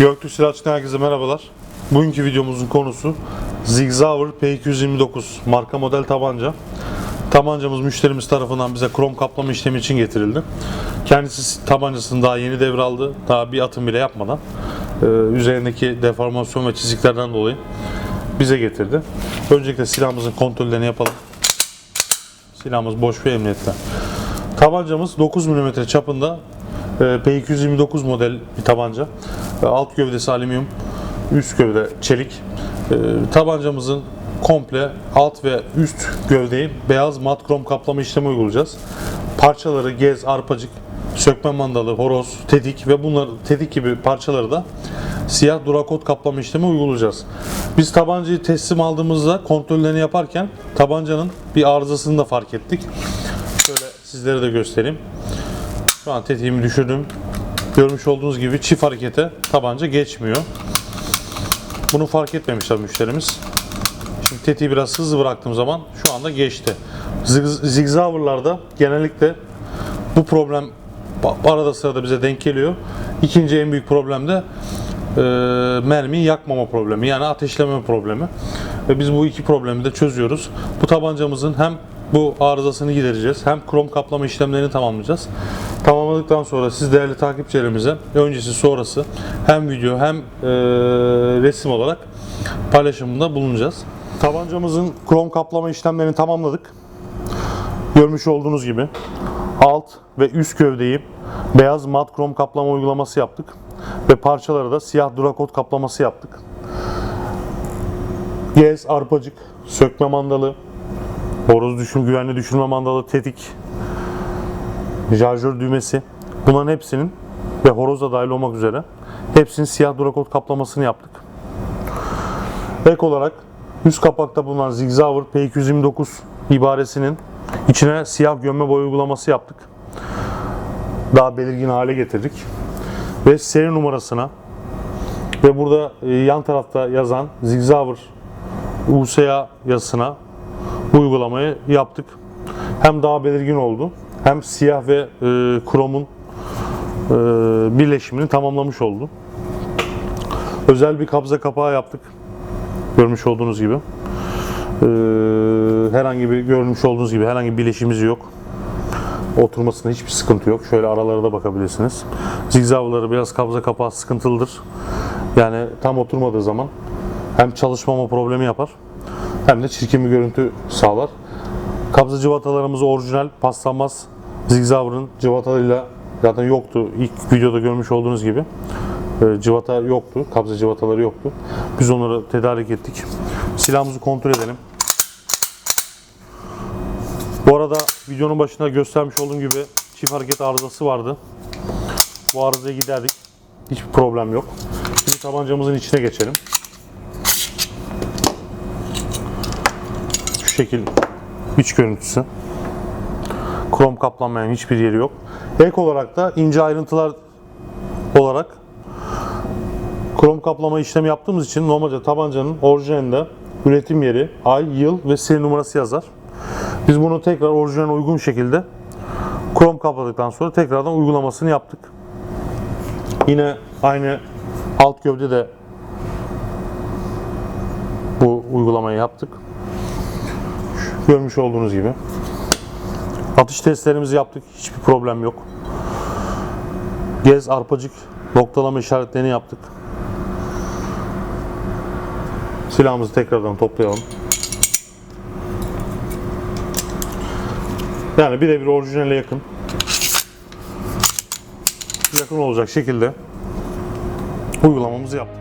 Göktürk Silahçı'dan herkese merhabalar. Bugünkü videomuzun konusu Zig Sauer P229 marka model tabanca. Tabancamız müşterimiz tarafından bize krom kaplama işlemi için getirildi. Kendisi tabancasını daha yeni devraldı. Daha bir atım bile yapmadan. Ee, üzerindeki deformasyon ve çiziklerden dolayı bize getirdi. Öncelikle silahımızın kontrollerini yapalım. Silahımız boş ve emniyette. Tabancamız 9 mm çapında e, P229 model bir tabanca. Alt gövdesi alüminyum, üst gövde çelik. E, Tabancamızın komple alt ve üst gövdeyi beyaz mat krom kaplama işlemi uygulayacağız. Parçaları gez, arpacık, sökme mandalı, horoz, tetik ve bunlar tetik gibi parçaları da siyah durakot kaplama işlemi uygulayacağız. Biz tabancayı teslim aldığımızda kontrollerini yaparken tabancanın bir arızasını da fark ettik. Şöyle sizlere de göstereyim. Şu an tetiğimi düşürdüm. Görmüş olduğunuz gibi çift harekete tabanca geçmiyor. Bunu fark etmemişler müşterimiz. Şimdi tetiği biraz hızlı bıraktığım zaman şu anda geçti. Zig- Zigzauer'larda genellikle bu problem arada sırada bize denk geliyor. İkinci en büyük problem de e, mermiyi yakmama problemi yani ateşleme problemi. Ve biz bu iki problemi de çözüyoruz. Bu tabancamızın hem bu arızasını gidereceğiz hem krom kaplama işlemlerini tamamlayacağız. Tamamladıktan sonra siz değerli takipçilerimize öncesi sonrası hem video hem e, resim olarak paylaşımında bulunacağız. Tabancamızın krom kaplama işlemlerini tamamladık. Görmüş olduğunuz gibi alt ve üst gövdeyi beyaz mat krom kaplama uygulaması yaptık ve parçaları da siyah durakot kaplaması yaptık. Gez, arpacık, sökme mandalı, horoz düşüm, güvenli düşürme mandalı, tetik, şarjör düğmesi bunların hepsinin ve horoz da dahil olmak üzere hepsinin siyah durakot kaplamasını yaptık. Ek olarak üst kapakta bulunan Zig Sauer P229 ibaresinin içine siyah gömme boya uygulaması yaptık. Daha belirgin hale getirdik. Ve seri numarasına ve burada e, yan tarafta yazan Zig Sauer USA yazısına uygulamayı yaptık. Hem daha belirgin oldu hem siyah ve e, kromun e, birleşimini tamamlamış oldu. Özel bir kabza kapağı yaptık. Görmüş olduğunuz gibi. Ee, herhangi bir görmüş olduğunuz gibi herhangi bir bileşimiz yok. Oturmasında hiçbir sıkıntı yok. Şöyle aralara da bakabilirsiniz. Zigzavları biraz kabza kapağı sıkıntılıdır. Yani tam oturmadığı zaman hem çalışmama problemi yapar hem de çirkin bir görüntü sağlar. Kabza cıvatalarımız orijinal paslanmaz Zigzauer'ın cıvatalarıyla zaten yoktu. İlk videoda görmüş olduğunuz gibi e, cıvata yoktu. Kabza cıvataları yoktu. Biz onları tedarik ettik. Silahımızı kontrol edelim. Bu arada videonun başında göstermiş olduğum gibi çift hareket arızası vardı. Bu arızayı giderdik. Hiçbir problem yok. Şimdi tabancamızın içine geçelim. Şu şekil iç görüntüsü. Krom kaplanmayan hiçbir yeri yok. Ek olarak da ince ayrıntılar olarak krom kaplama işlemi yaptığımız için normalde tabancanın orijinalinde üretim yeri, ay, yıl ve seri numarası yazar. Biz bunu tekrar orijinal uygun şekilde krom kapladıktan sonra tekrardan uygulamasını yaptık. Yine aynı alt gövde de bu uygulamayı yaptık. Görmüş olduğunuz gibi. Atış testlerimizi yaptık. Hiçbir problem yok. Gez, arpacık, noktalama işaretlerini yaptık. Silahımızı tekrardan toplayalım. Yani birebir orijinale yakın. Yakın olacak şekilde uygulamamızı yaptık.